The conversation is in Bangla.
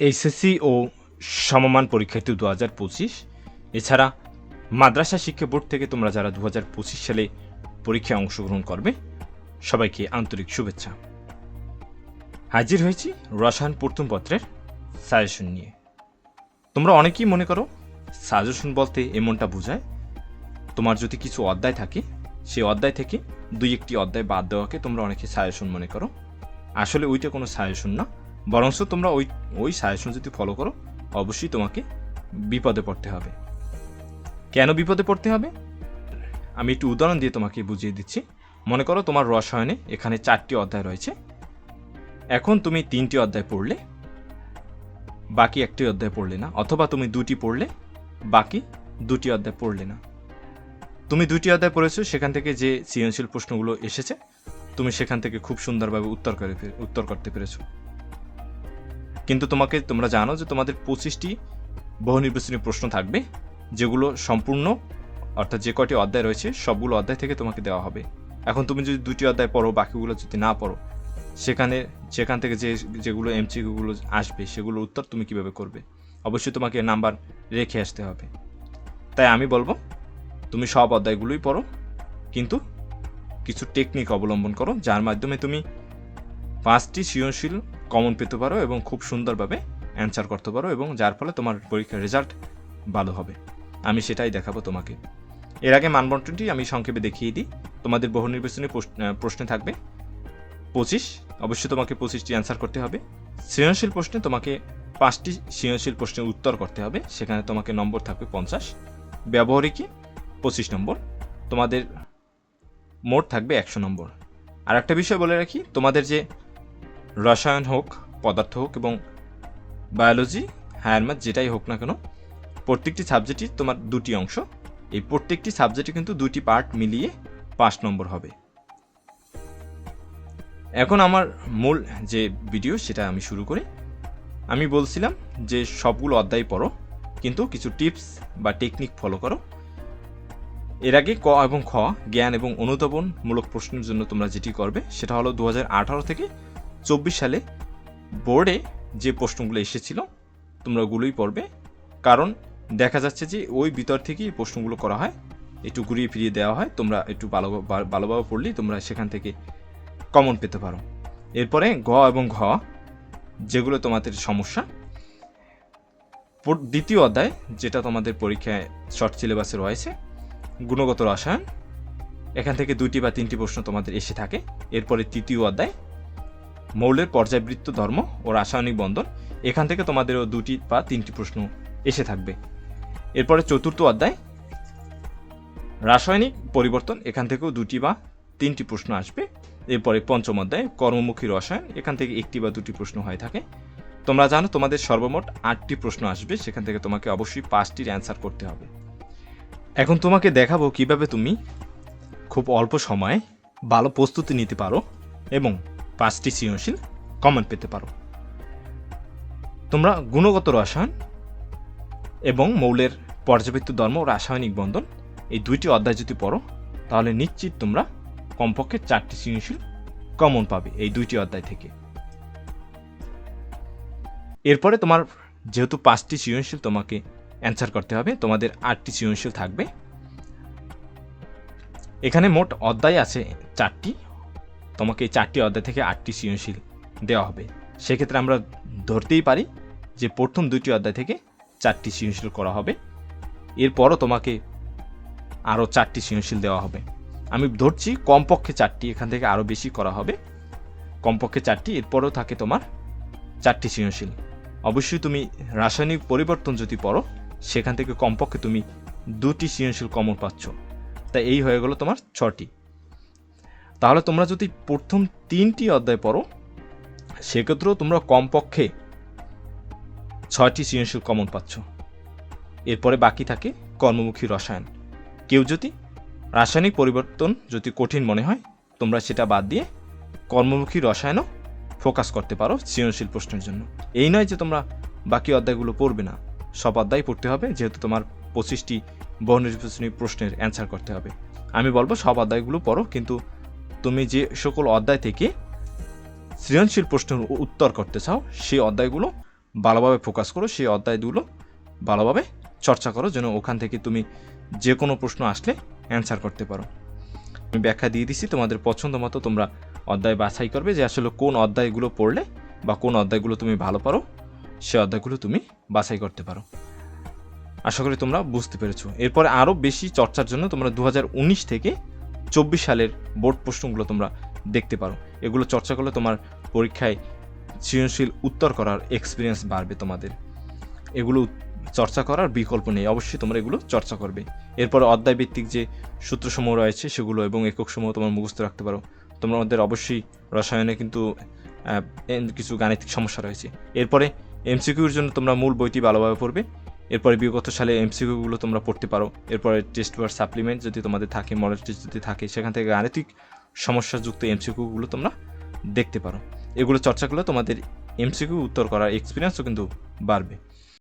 এইচএসসি ও সমমান পরীক্ষার্থী দু হাজার পঁচিশ। এছাড়া মাদ্রাসা শিক্ষা বোর্ড থেকে তোমরা যারা দু হাজার পঁচিশ সালে পরীক্ষায় অংশগ্রহণ করবে, সবাইকে আন্তরিক শুভেচ্ছা। হাজির হয়েছি রসায়ন প্রথম পত্রের সাজেশন নিয়ে। তোমরা অনেকেই মনে করো সাজেশন বলতে এমনটা বোঝায়, তোমার যদি কিছু অধ্যায় থাকে সেই অধ্যায় থেকে দুই একটি অধ্যায় বাদ দেওয়াকে তোমরা অনেকে সাজেশন মনে করো। আসলে ওইটা কোনো সাজেশন না। বরঞ্চ তোমরা ওই ওই সাজেশন যদি ফলো করো, অবশ্যই তোমাকে বিপদে পড়তে হবে। কেন বিপদে পড়তে হবে? আমি একটু উদাহরণ দিয়ে তোমাকে বুঝিয়ে দিচ্ছি। মনে করো তোমার রসায়নে এখানে চারটি অধ্যায় রয়েছে। এখন তুমি তিনটি অধ্যায় পড়লে, বাকি একটি অধ্যায় পড়লে না, অথবা তুমি দুটি পড়লে, বাকি দুটি অধ্যায় পড়লে না। তুমি দুটি অধ্যায় পড়েছো, সেখান থেকে যে সৃজনশীল প্রশ্নগুলো এসেছে, তুমি সেখান থেকে খুব সুন্দরভাবে উত্তর করে উত্তর করতে পেরেছ। কিন্তু তোমাকে, তোমরা জানো যে তোমাদের পঁচিশটি বহু নির্বাচনী প্রশ্ন থাকবে, যেগুলো সম্পূর্ণ, অর্থাৎ যে কয়টি অধ্যায় রয়েছে, সবগুলো অধ্যায় থেকে তোমাকে দেওয়া হবে। এখন তুমি যদি দুটি অধ্যায় পড়ো, বাকিগুলো যদি না পড়ো, সেখানে, সেখান থেকে যে, যেগুলো এমসিকিউগুলো আসবে, সেগুলোর উত্তর তুমি কীভাবে করবে? অবশ্যই তোমাকে নাম্বার রেখে আসতে হবে। তাই আমি বলব, তুমি সব অধ্যায়গুলোই পড়ো, কিন্তু কিছু টেকনিক অবলম্বন করো, যার মাধ্যমে তুমি পাঁচটি সৃজনশীল কমন পেতে পারো এবং খুব সুন্দরভাবে অ্যান্সার করতে পারো এবং যার ফলে তোমার পরীক্ষার রেজাল্ট ভালো হবে। আমি সেটাই দেখাবো তোমাকে। এর আগে মানবন্টনটি আমি সংক্ষেপে দেখিয়ে দিই। তোমাদের বহু নির্বাচনী প্রশ্ন- প্রশ্নে থাকবে। পঁচিশ, অবশ্যই তোমাকে পঁচিশটি অ্যান্সার করতে হবে। সৃজনশীল প্রশ্নে তোমাকে পাঁচটি সৃজনশীল প্রশ্নের উত্তর করতে হবে। সেখানে তোমাকে নম্বর থাকবে পঞ্চাশ। ব্যবহারিকী পঁচিশ নম্বর। তোমাদের মোট থাকবে একশো নম্বর। আর একটা বিষয় বলে রাখি, তোমাদের যে রসায়ন হোক, পদার্থ হোক এবং বায়োলজি, হায়ার ম্যাথ, যেটাই হোক না কেন, প্রত্যেকটি সাবজেক্টই তোমার দুটি অংশ। এই প্রত্যেকটি সাবজেক্টে কিন্তু দুটি পার্ট মিলিয়ে পাঁচ নম্বর হবে। এখন আমার মূল যে ভিডিও, সেটা আমি শুরু করি। আমি বলছিলাম যে সবগুলো অধ্যায় পড়ো, কিন্তু কিছু টিপস বা টেকনিক ফলো করো। এর আগে ক এবং খ, জ্ঞান এবং অনুধাবনমূলক প্রশ্নের জন্য তোমরা যেটি করবে, সেটা হলো দু হাজার আঠারো থেকে চব্বিশ সালে বোর্ডে যে প্রশ্নগুলো এসেছিল, তোমরা ওগুলোই পড়বে। কারণ দেখা যাচ্ছে যে ওই ভিতর থেকেই প্রশ্নগুলো করা হয়, একটু ঘুরিয়ে ফিরিয়ে দেওয়া হয়। তোমরা একটু ভালো ভালোভাবে পড়লেই তোমরা সেখান থেকে কমন পেতে পারো। এরপরে গ এবং ঘ, যেগুলো তোমাদের সমস্যা। দ্বিতীয় অধ্যায়, যেটা তোমাদের পরীক্ষায় শর্ট সিলেবাসে রয়েছে, গুণগত রসায়ন। এখান থেকে দুইটি বা তিনটি প্রশ্ন তোমাদের এসে থাকে। এরপরে তৃতীয় অধ্যায় মৌলের পর্যায়বৃত্ত ধর্ম ও রাসায়নিক বন্ধন, এখান থেকে তোমাদেরও দুটি বা তিনটি প্রশ্ন এসে থাকবে। এরপরে চতুর্থ অধ্যায়। রাসায়নিক পরিবর্তন, এখান থেকেও দুটি বা তিনটি প্রশ্ন আসবে। এরপরে পঞ্চম অধ্যায়, কর্মমুখী রসায়ন, এখান থেকে একটি বা দুটি প্রশ্ন হয়ে থাকে। তোমরা জানো, তোমাদের সর্বমোট আটটি প্রশ্ন আসবে, সেখান থেকে তোমাকে অবশ্যই পাঁচটির অ্যান্সার করতে হবে। এখন তোমাকে দেখাবো কীভাবে তুমি খুব অল্প সময়ে ভালো প্রস্তুতি নিতে পারো এবং পাঁচটি সৃজনশীল কমেন্ট পেতে পারো। তোমরা গুণগত রসায়ন এবং মৌলের পর্যাবৃত্ত ধর্ম ও রাসায়নিক বন্ধন এই দুইটি অধ্যায় যদি পড়ো, তাহলে নিশ্চিত তোমরা কমপক্ষে চারটি সৃজনশীল কমন পাবে এই দুইটি অধ্যায় থেকে। এরপরে তোমার যেহেতু পাঁচটি সৃজনশীল তোমাকে অ্যান্সার করতে হবে, তোমাদের আটটি সৃজনশীল থাকবে। এখানে মোট অধ্যায় আছে চারটি তোমাকে এই চারটি অধ্যায় থেকে আটটি সৃজনশীল দেওয়া হবে। সেক্ষেত্রে আমরা ধরতেই পারি যে প্রথম দুটি অধ্যায় থেকে চারটি সৃজনশীল করা হবে। এরপরও তোমাকে আরও চারটি সৃজনশীল দেওয়া হবে। আমি ধরছি কমপক্ষে চারটি, এখান থেকে আরও বেশি করা হবে। কমপক্ষে চারটি, এরপরও থাকে তোমার চারটি সৃজনশীল। অবশ্যই তুমি রাসায়নিক পরিবর্তন যদি পড়ো, সেখান থেকে কমপক্ষে তুমি দুটি সৃজনশীল কমন পাচ্ছ। তা এই হয়ে গেল তোমার ছটি। তাহলে তোমরা যদি প্রথম তিনটি অধ্যায় পড়ো, সেক্ষেত্রেও তোমরা কমপক্ষে ছয়টি সৃজনশীল কমন পাচ্ছ। এরপরে বাকি থাকে কর্মমুখী রসায়ন। কেউ যদি রাসায়নিক পরিবর্তন যদি কঠিন মনে হয়, তোমরা সেটা বাদ দিয়ে কর্মমুখী রসায়নও ফোকাস করতে পারো সৃজনশীল প্রশ্নের জন্য। এই নয় যে তোমরা বাকি অধ্যায়গুলো পড়বে না। সব অধ্যায় পড়তে হবে, যেহেতু তোমার পঁচিশটি বহু নির্বাচনী প্রশ্নের অ্যান্সার করতে হবে। আমি বলব সব অধ্যায়গুলো পড়ো, কিন্তু তুমি যে সকল অধ্যায় থেকে সৃজনশীল প্রশ্নের উত্তর করতে চাও, সেই অধ্যায়গুলো ভালোভাবে ফোকাস করো, সেই অধ্যায়গুলো ভালোভাবে চর্চা করো, যেন ওখান থেকে তুমি যে কোনো প্রশ্ন আসলে অ্যান্সার করতে পারো। আমি ব্যাখ্যা দিয়ে দিছি, তোমাদের পছন্দ মতো তোমরা অধ্যায় বাছাই করবে যে আসলে কোন অধ্যায়গুলো পড়লে বা কোন অধ্যায়গুলো তুমি ভালো পারো, সে অধ্যায়গুলো তুমি বাছাই করতে পারো। আশা করি তোমরা বুঝতে পেরেছ। এরপরে আরও বেশি চর্চার জন্য তোমরা দু হাজার উনিশ থেকে চব্বিশ সালের বোর্ড প্রশ্নগুলো তোমরা দেখতে পারো। এগুলো চর্চা করলে তোমার পরীক্ষায় সৃজনশীল উত্তর করার এক্সপিরিয়েন্স বাড়বে তোমাদের। এগুলো চর্চা করার বিকল্প নেই, অবশ্যই তোমরা এগুলো চর্চা করবে। এরপরে অধ্যায় ভিত্তিক যে সূত্রসমূহ রয়েছে সেগুলো এবং এককসমূহ তোমার মুখস্থ রাখতে পারো। তোমাদের অবশ্যই রসায়নে কিন্তু কিছু গাণিতিক সমস্যা রয়েছে। এরপরে এমসিকিউর জন্য তোমরা মূল বইটি ভালোভাবে পড়বে। এরপরে বিগত সালে এমসিকিউগুলো তোমরা পড়তে পারো। এরপরে টেস্ট বা সাপ্লিমেন্ট যদি তোমাদের থাকে মডেল টেস্ট যদি থাকে, সেখান থেকে গাণিতিক সমস্যাযুক্ত এমসিকিউগুলো তোমরা দেখতে পারো। এগুলো চর্চা করলে তোমাদের এমসিকিউ উত্তর করার এক্সপিরিয়েন্সও কিন্তু বাড়বে।